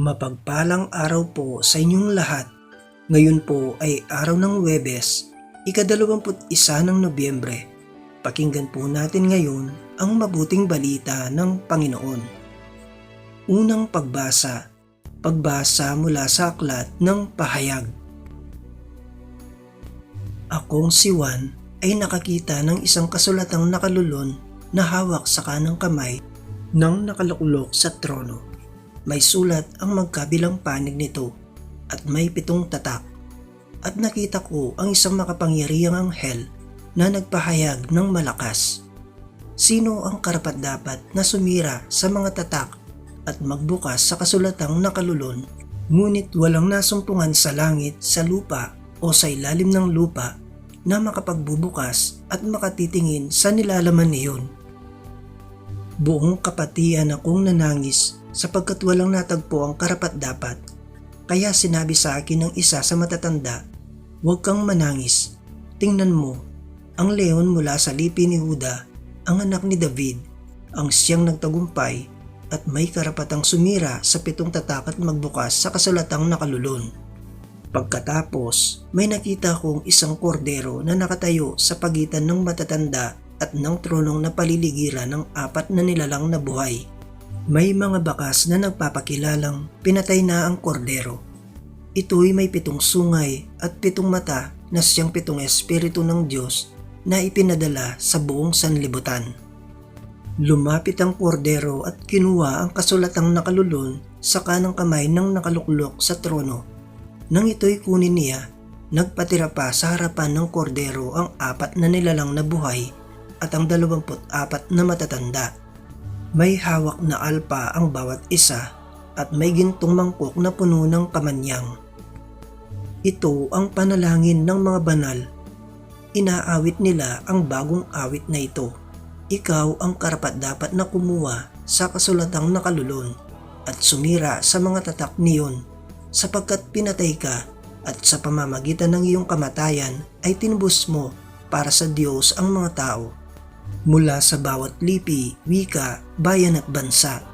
Mapagpalang araw po sa inyong lahat. Ngayon po ay araw ng Webes, ikadalawamput isa ng Nobyembre. Pakinggan po natin ngayon ang mabuting balita ng Panginoon. Unang pagbasa, pagbasa mula sa aklat ng pahayag. Akong si Juan ay nakakita ng isang kasulatang nakalulon na hawak sa kanang kamay ng nakalukulok sa trono. May sulat ang magkabilang panig nito at may pitong tatak. At nakita ko ang isang makapangyarihang anghel na nagpahayag ng malakas. Sino ang karapat-dapat na sumira sa mga tatak at magbukas sa kasulatang nakalulon ngunit walang nasumpungan sa langit, sa lupa o sa ilalim ng lupa na makapagbubukas at makatitingin sa nilalaman niyon. Buong kapatian akong nanangis sapagkat walang natagpo ang karapat-dapat. Kaya sinabi sa akin ng isa sa matatanda, Huwag kang manangis. Tingnan mo, ang leon mula sa lipi ni Huda, ang anak ni David, ang siyang nagtagumpay at may karapatang sumira sa pitong tatak at magbukas sa kasulatang nakalulon. Pagkatapos, may nakita kong isang kordero na nakatayo sa pagitan ng matatanda at ng tronong napaliligiran ng apat na nilalang na buhay. May mga bakas na nagpapakilalang pinatay na ang kordero. Ito'y may pitong sungay at pitong mata na siyang pitong espiritu ng Diyos na ipinadala sa buong sanlibutan. Lumapit ang kordero at kinuha ang kasulatang nakalulon sa kanang kamay ng nakaluklok sa trono. Nang ito'y kunin niya, nagpatira pa sa harapan ng kordero ang apat na nilalang na buhay at ang dalawamput apat na matatanda. May hawak na alpa ang bawat isa at may gintong mangkok na puno ng kamanyang. Ito ang panalangin ng mga banal. Inaawit nila ang bagong awit na ito. Ikaw ang karapat-dapat na kumuha sa kasulatang nakalulon at sumira sa mga tatak niyon sapagkat pinatay ka at sa pamamagitan ng iyong kamatayan ay tinubos mo para sa Diyos ang mga tao mula sa bawat lipi, wika, bayan at bansa.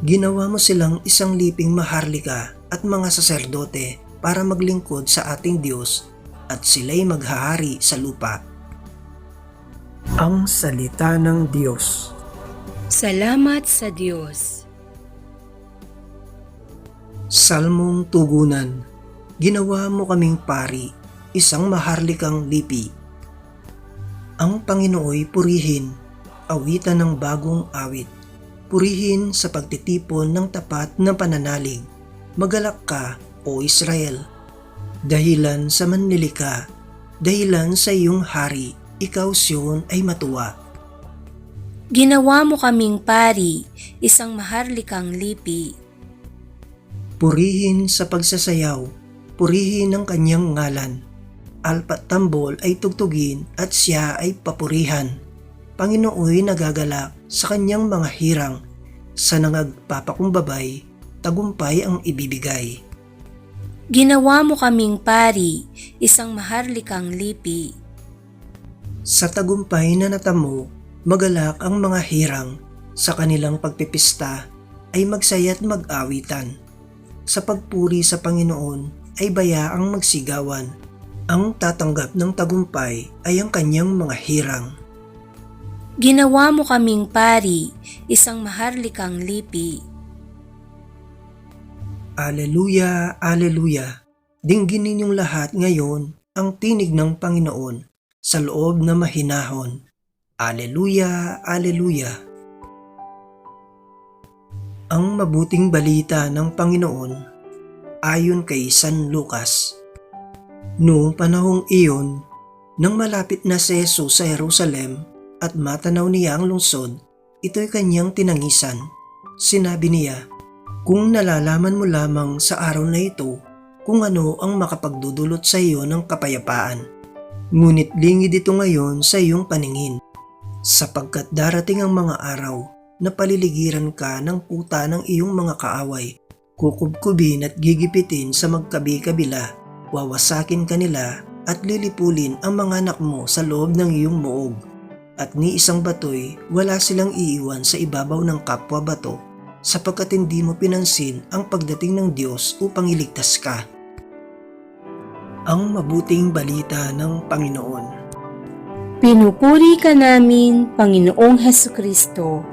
Ginawa mo silang isang liping maharlika at mga saserdote para maglingkod sa ating Diyos at sila'y maghahari sa lupa. Ang Salita ng Diyos Salamat sa Diyos. Salmong Tugunan Ginawa mo kaming pari, isang maharlikang lipi. Ang Panginooy purihin, awitan ng bagong awit. Purihin sa pagtitipon ng tapat na pananalig. Magalak ka, O Israel. Dahilan sa manlilika, dahilan sa iyong hari, ikaw siyon ay matuwa. Ginawa mo kaming pari, isang maharlikang lipi. Purihin sa pagsasayaw, purihin ang kanyang ngalan. Alpat tambol ay tugtugin at siya ay papurihan. Panginooy nagagalak sa kanyang mga hirang. Sa nangagpapakumbabay, tagumpay ang ibibigay. Ginawa mo kaming pari, isang maharlikang lipi. Sa tagumpay na natamo, magalak ang mga hirang. Sa kanilang pagpipista ay magsaya't mag-awitan. Sa pagpuri sa Panginoon ay bayaang magsigawan. Ang tatanggap ng tagumpay ay ang kanyang mga hirang. Ginawa mo kaming pari, isang maharlikang lipi. Aleluya, Aleluya. Dinggin ninyong lahat ngayon ang tinig ng Panginoon sa loob na mahinahon. Aleluya, Aleluya. Ang mabuting balita ng Panginoon ayon kay San Lucas. Noong panahong iyon, nang malapit na si Jesus sa Jerusalem at matanaw niya ang lungsod, ito'y kanyang tinangisan. Sinabi niya, kung nalalaman mo lamang sa araw na ito kung ano ang makapagdudulot sa iyo ng kapayapaan. Ngunit lingid ito ngayon sa iyong paningin, sapagkat darating ang mga araw na paliligiran ka ng puta ng iyong mga kaaway, kukubkubin at gigipitin sa magkabi-kabila, wawasakin kanila at lilipulin ang mga anak mo sa loob ng iyong muog. At ni isang batoy, wala silang iiwan sa ibabaw ng kapwa bato sapagkat hindi mo pinansin ang pagdating ng Diyos upang iligtas ka. Ang mabuting balita ng Panginoon Pinupuri ka namin, Panginoong Heso Kristo,